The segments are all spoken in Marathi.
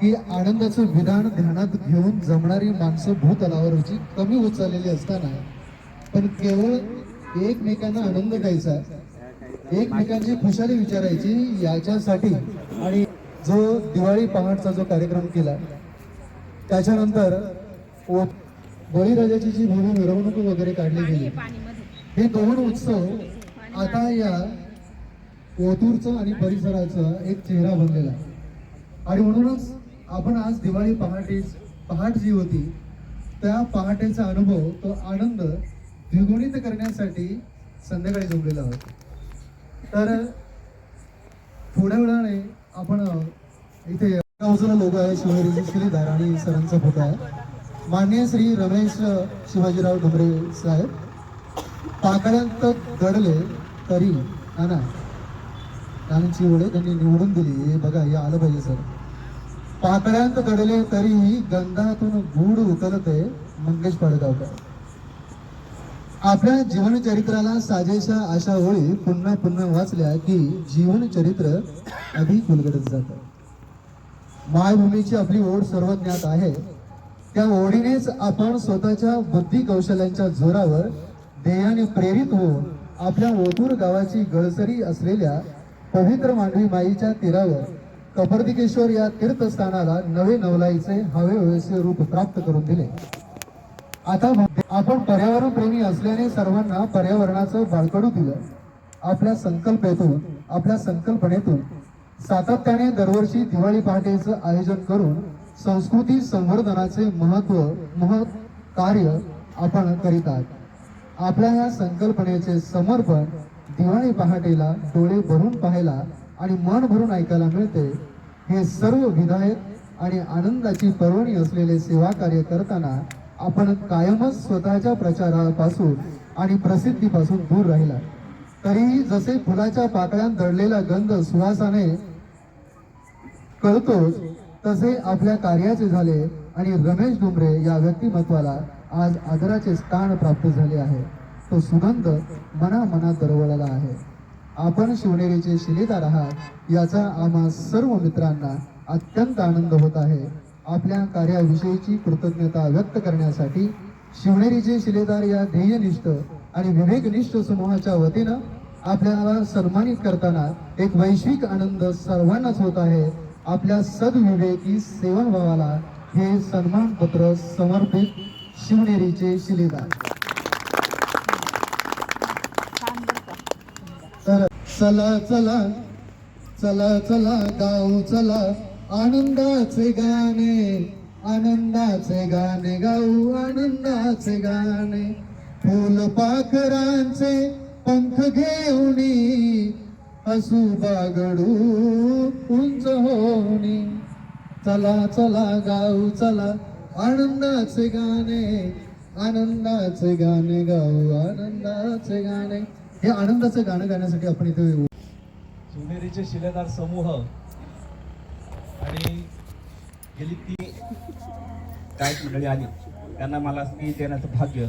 की आनंदाचं विधान ध्यानात घेऊन जमणारी माणसं भूतलावरची कमी होत चाललेली असताना पण केवळ एकमेकांना आनंद द्यायचा एकमेकांची खुशाली विचारायची याच्यासाठी आणि जो दिवाळी पहाटचा जो कार्यक्रम केला त्याच्यानंतर बळीराजाची जी भव्य मिरवणूक वगैरे काढली गेली हे दोन उत्सव आता या कोथूरचं आणि परिसराचं एक चेहरा बनलेला. आहे आणि म्हणूनच आपण आज दिवाळी पहाटे पहाट जी होती त्या पहाटेचा अनुभव तो आनंद द्विगुणित करण्यासाठी संध्याकाळी जमलेला होता. तर थोड्या वेळाने आपण इथे गावचं लोक आहे शिवहरीची श्रीधार आणि सरांचा फोटो आहे. माननीय श्री रमेश शिवाजीराव डुमरे साहेब. पाकळ्यांत घडले तरी आणा ना कानांची त्यांनी निवडून दिली. हे बघा हे आलं पाहिजे सर. पाकळ्यांत घडले तरीही गंधातून गूढ उतरते मंगेश पडगावकर. आपल्या जीवन चरित्राला साजेशा अशा ओळी पुन्हा पुन्हा वाचल्या की जीवन चरित्र अधिक उलगडत जातं. मायभूमीची आपली ओढ सर्वज्ञात आहे. त्या ओढीनेच आपण स्वतःच्या बुद्धी कौशल्यांच्या जोरावर ध्येयाने प्रेरित होऊन आपल्या ओतूर गावाची गळसरी असलेल्या पवित्र मांडवी माईच्या तीरावर कपर्दिकेश्वर या तीर्थस्थानाला नवे नवलाईचे हवे हवेसे रूप प्राप्त करून दिले. आता आपण पर्यावरण प्रेमी असल्याने सर्वांना पर्यावरणाचं बाळकडू दिलं. आपल्या संकल्पेतून आपल्या संकल्पनेतून सातत्याने दरवर्षी दिवाळी पहाटेचं आयोजन करून संस्कृती संवर्धनाचे महत्त्व महत् कार्य आपण करीत आहात. आपल्या या संकल्पनेचे समर्पण दिवाळी पहाटेला डोळे भरून पाहायला आणि मन भरून ऐकायला मिळते. हे सर्व विधायक आणि आनंदाची पर्वणी असलेले सेवा कार्य करताना आपण कायमच स्वतःच्या प्रचारापासून आणि प्रसिद्धीपासून दूर राहिला. तरीही जसे फुलाच्या पाकळ्यात दडलेला गंध सुवासाने कळतोच तसे आपल्या कार्याचे झाले आणि रमेश डुमरे या व्यक्तिमत्वाला आज आदराचे स्थान प्राप्त झाले आहे. तो सुगंध मना मनात दरवळला आहे. आपण शिवनेरीचे शिलेदार आहात याचा आम्हा सर्व मित्रांना अत्यंत आनंद होत आहे. आपल्या कार्याविषयीची कृतज्ञता व्यक्त करण्यासाठी शिवनेरीचे शिलेदार या ध्येयनिष्ठ आणि विवेकनिष्ठ समूहाच्या वतीनं आपल्याला सन्मानित करताना एक वैश्विक आनंद सर्वांनाच होत आहे. आपल्या सद्विवेकी सेवाभावाला हे सन्मानपत्र समर्पित शिवनेरीचे शिलेदार तर चला चला चला चला गाऊ चला. आनंदाचे गाणे आनंदाचे गाणे गाऊ आनंदाचे गाणे. फुल पाखरांचे पंख घेऊनी असू बागडू उंच होणी चला चला गाऊ चला. आनंदाचे गाणे आनंदाचे गाणे गाऊ आनंदाचे गाणे. हे आनंदाचं गाणं गाण्यासाठी आपण इथे येऊ. शिवनेरीचे शिलेदार समूह आणि गेली ती गायक मंडळी आली. त्यांना मला स्पीच देण्याचं भाग्य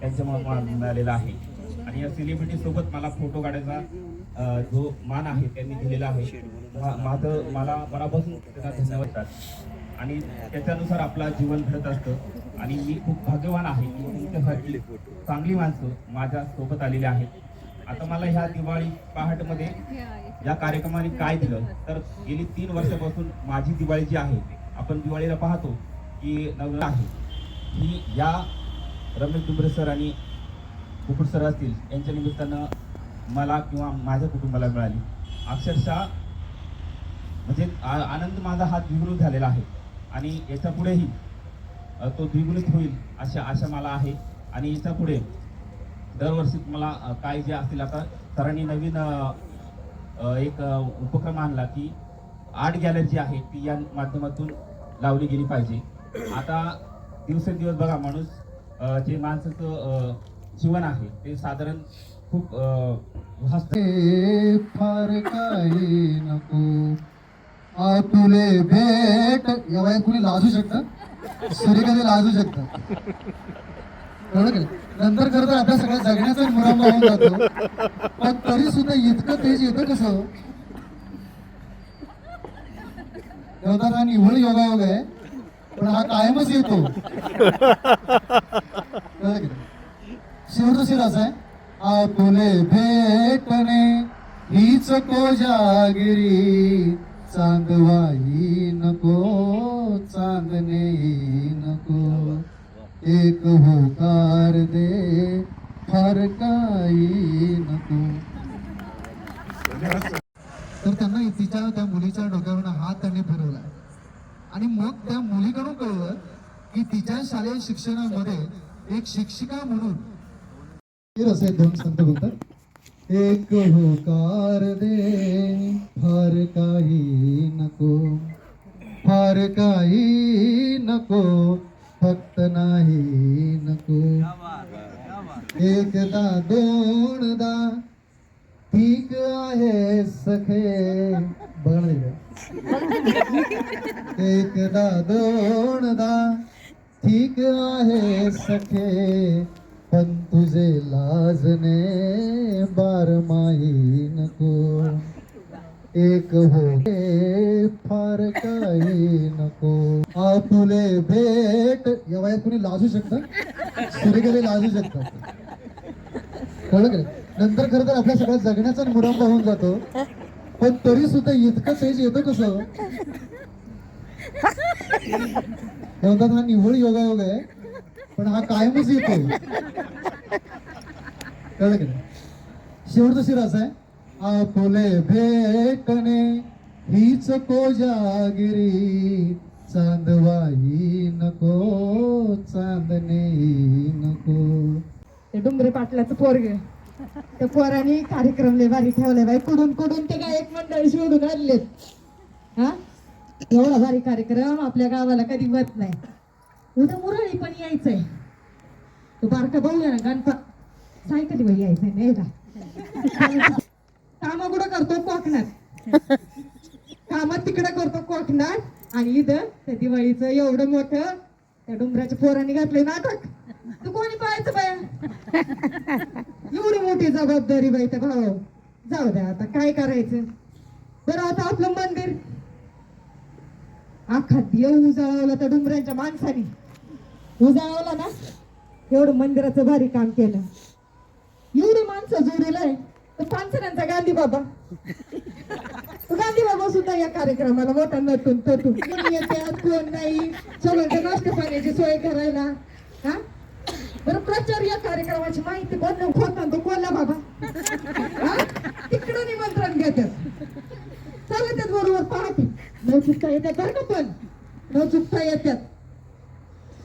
त्यांच्यामुळे मिळालेलं आहे. आणि या सेलिब्रिटी सोबत मला फोटो काढायचा जो मान आहे त्यांनी दिलेला आहे. मा- माझं मला मनापासून त्यांना धन्यवाद आणि त्याच्यानुसार आपला जीवन घडत असतं. आणि मी खूप भाग्यवान आहे. की तुमच्यासाठी चांगली माणसं माझ्या सोबत आलेली आहेत. आता मला ह्या दिवाळी पहाटमध्ये या कार्यक्रमाने काय दिलं? तर गेली तीन वर्षापासून माझी दिवाळी जी आहे आपण दिवाळीला पाहतो की नवीन आहे. ही या रमेश डुबरे सर आणि कुकुट सर असतील यांच्या निमित्तानं मला किंवा माझ्या कुटुंबाला मिळाली. अक्षरशः म्हणजे आ- आनंद माझा हा द्विगुणित झालेला आहे. आणि याच्या पुढेही तो द्विगुणित होईल अशा आशा मला आहे. आणि याच्यापुढे दरवर्षी मला काय जे असतील आता सरांनी नवीन एक उपक्रम आणला की आर्ट गॅलरी आहे ती या माध्यमातून लावली गेली पाहिजे. आता दिवसेंदिवस बघा माणूस जे माणसाचं जीवन आहे ते साधारण खूप हस्त फार काही नको. तुले भेट एवढ्या कुणी लाजू शकतं कधी लाजू शकतं नंतर खरं तर आपल्या सगळ्या जगण्याचा मुरांबा होऊन जातो. पण तरी सुद्धा इतकं तेज येतं कसं? देवदार हा निव्वळ योगायोग आहे. पण हा कायमच येतो. कळलं की असा आहे. आपले भेटणे हीच कोजागिरी. चांदवाही नको चांदणे नको. एक होकार दे फार काही नको. तर त्यांना तिच्या त्या मुलीच्या डोक्यावर हात त्यांनी फिरवला आणि मग त्या मुलीकडून कळलं की तिच्या शालेय शिक्षणामध्ये एक शिक्षिका म्हणून असे दोन संत बोलतात. एक होकार दे फार काही नको. फार काही नको. फक्त नाही नको. एकदा दोनदा ठीक आहे सखे. बघ एकदा दोनदा ठीक आहे सखे. पण तुझे लाजने बारमाही नको. एक हो। फार काही नको। आपुले भेट। या वयात कुणी लाजू शकतं? सूर्यकडे लाजू शकतात. कळलं का नंतर खरं तर आपल्या सगळ्या जगण्याचा मुरंबा होऊन जातो. पण तरी सुद्धा इतकं तेज येतं कसं? म्हणतात हा निव्वळ योगायोग आहे पण हा कायमच येतो कळलं की शेवटचा शिरास असा आहे. आपले भेटणे हीच कोजागिरी. चांदवाही नको चांदणे नको. ते डुंगरे पाटलाचं पोरग त्या पोराने कार्यक्रम लय भारी ठेवले बाई. कुडून कुडून ते काय एक मंडळी शोधून आणलेत. हा? एवढा भारी कार्यक्रम आपल्या गावाला कधी होत नाही. उद्या मुरळी पण यायचंय. तो बारका भाऊ ना गणपत सायकली बाई यायचंय नाही का? काम कुठं करतो? कोकणात. कामात तिकडं करतो कोकणात. आणि इथं त्या दिवाळीचं एवढं मोठं त्या डुंगराच्या पोरांनी घातलंय नाटक. तू कोणी पाहायचं बाया? एवढी मोठी जबाबदारी बाई त्या भाऊ जाऊ द्या आता काय करायचं? बरं आता आपलं मंदिर. अख्खा देव उजाळवला त्या डुंगरांच्या माणसाने. उजाळवला ना? एवढं मंदिराचं भारी काम केलं. एवढी माणसं जोडीलाय पानसऱ्यांचा गांधी बाबा. गांधी बाबा सुद्धा या कार्यक्रमाला मोठा नटून तटून. कोण येते कोण नाही? सगळ्यांच्या नाश्ता पाण्याची सोय करायला. हा? बरं प्रचार या कार्यक्रमाची माहिती कोण होता तो कोणला बाबा? हा? तिकडं निमंत्रण घेतात. चालतात बरोबर पाहते न चुकता येतात बरं का पण? न चुकता येतात.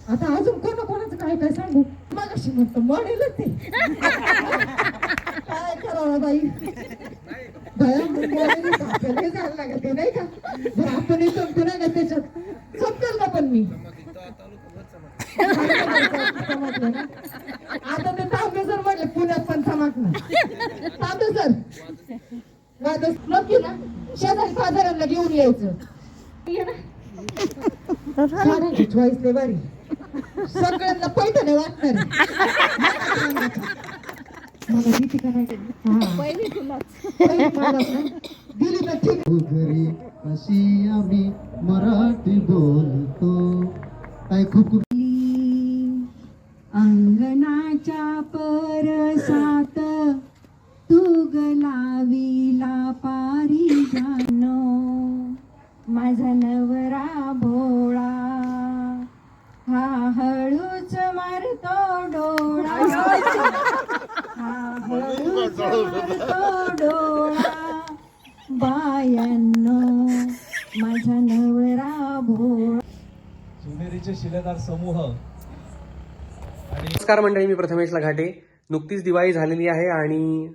आता अजून कोणा कोणाचं काय काय सांगू? मगाशी म्हणतो म्हणेलच ते. काय करावं बाई भया मुंग्याने आपल्याला जायला लागत नाही का? बरं आपण संपतो नाही का त्याच्यात संपेल का पण मी. समजलं ना? आता ते तांबे सर म्हटले पुण्यात पण चमकणार तांबे सर. वादच नक्की ना शेजारी साधारणला घेऊन यायचं. चॉईस लय भारी. सगळ्यांना पैठणे वाटणार. मला भीती करायची दिली तर ठीक घरी अशी आम्ही मराठी बोलतो. काय खूप शिलेदार समूह. नमस्कार मंडळी मी प्रथमेश लघाटे. नुकतीच दिवाळी झालेली आहे आणि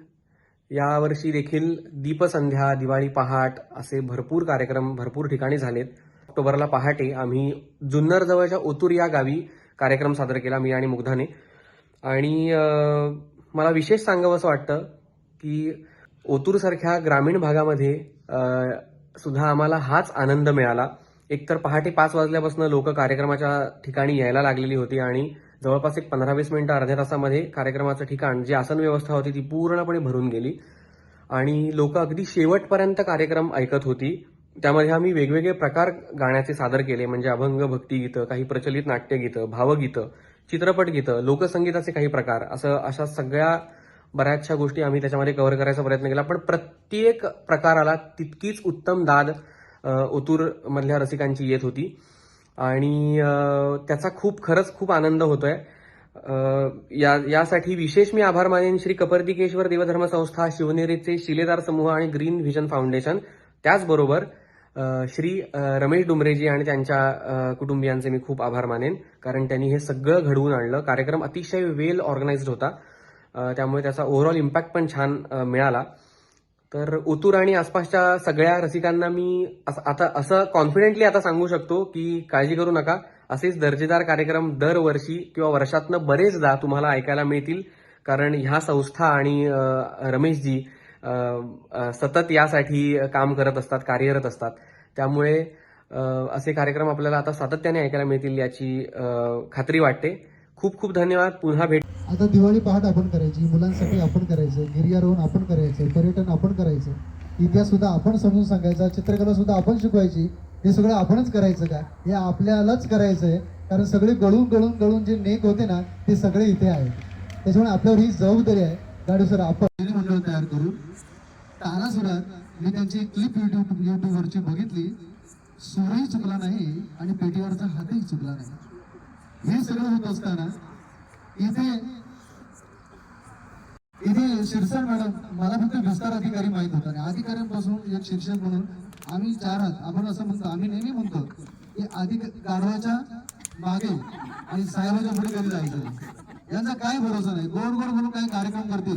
यावर्षी देखील दीपसंध्या दिवाळी पहाट असे भरपूर कार्यक्रम भरपूर ठिकाणी झालेत. ऑक्टोबरला पहाटे आम्ही जुन्नर जवळच्या ओतूर या गावी कार्यक्रम सादर केला मी आणि मुग्धाने. आणि मला विशेष सांगावं असं वाटतं की ओतूरसारख्या ग्रामीण भागामध्ये सुद्धा आम्हाला हाच आनंद मिळाला. एकतर पहाटे पाच वाजल्यापासून लोक कार्यक्रमाच्या ठिकाणी यायला लागलेली होती आणि जवळपास एक पंधरा वीस मिनिटं अर्ध्या तासामध्ये कार्यक्रमाचं ठिकाण जी आसन व्यवस्था होती ती पूर्णपणे भरून गेली. आणि लोक अगदी शेवटपर्यंत कार्यक्रम ऐकत होती. त्यामध्ये आम्ही वेगवेगळे प्रकार गाण्याचे सादर केले म्हणजे अभंग भक्तिगीतं काही प्रचलित नाट्यगीतं भावगीतं चित्रपट गीतं लोकसंगीताचे काही प्रकार असं अशा सगळ्या बऱ्याचशा गोष्टी आम्ही त्याच्यामध्ये कव्हर करायचा प्रयत्न केला. पण प्रत्येक प्रकाराला तितकीच उत्तम दाद ओतूरमधल्या मधल्या रसिकांची येत होती. आणि त्याचा खूप खरंच खूप आनंद होतोय. अ, या यासाठी विशेष मी आभार मानेन श्री कपर्दिकेश्वर देवधर्म संस्था शिवनेरीचे शिलेदार समूह आणि ग्रीन व्हिजन फाउंडेशन. त्याचबरोबर श्री रमेश डुमरेजी आणि त्यांच्या कुटुंबियांचे मी खूप आभार मानेन कारण त्यांनी हे सगळं घडवून आणलं. कार्यक्रम अतिशय वेल ऑर्गनाइज्ड होता. त्यामुळे त्याचा ओव्हरऑल इम्पॅक्ट पण छान मिळाला. तर उतूर आणि आसपासच्या सगळ्या रसिकांना मी असं- आता असं कॉन्फिडेंटली आता सांगू शकतो की काळजी करू नका. असेच दर्जेदार कार्यक्रम दरवर्षी किंवा वर्षातनं बरेचदा तुम्हाला ऐकायला मिळतील. कारण ह्या संस्था आणि रमेशजी सतत यासाठी काम करत असतात कार्यरत असतात. त्यामुळे असे कार्यक्रम आपल्याला आता सातत्याने ऐकायला मिळतील याची खात्री वाटते. खूप खूप धन्यवाद. पुन्हा भेट आता दिवाळी पहाट आपण करायची मुलांसाठी आपण करायचं गिर्यारोहण आपण करायचं पर्यटन आपण करायचं. इतिहास सुद्धा आपण समजून सांगायचा चित्रकला सुद्धा आपण शिकवायची. हे सगळं आपणच करायचं का? हे आपल्यालाच करायचं आहे. कारण सगळे गळून गळून गळून जे नेक होते ना ते सगळे इथे आहेत. त्याच्यामुळे आपल्यावर ही जबाबदारी आहे. गाडी सर आपण मंडळ तयार करू तानासुरात मी त्यांची क्लिप युट्यूब युट्यूबवरची बघितली. सूरही चुकला नाही आणि पेटीवरचा हातही चुकला नाही. हे सगळं होत असताना इथे इथे शिरसाट मॅडम मला फक्त विस्तार अधिकारी माहीत होता. आणि अधिकाऱ्यांपासून एक शिक्षक म्हणून आम्ही चार आहात. आपण असं म्हणतो आम्ही नेहमी म्हणतो की अधिक गाढवाच्या मागे आणि साहेबाच्या पुढे कधी जायचं यांचा काय भरोसा नाही. गोड गोड म्हणून काही कार्यक्रम करतील.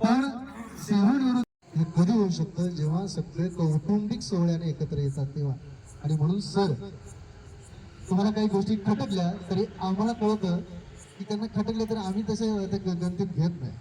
पण सेवन विरुद्ध हे कधी होऊ शकतं? जेव्हा सगळे कौटुंबिक सोहळ्याने एकत्र येतात तेव्हा. आणि म्हणून सर तुम्हाला काही गोष्टी खटकल्या तरी आम्हाला कळतं की त्यांना खटकलं तर आम्ही तसे त्या ग- गणतीत घेत नाही.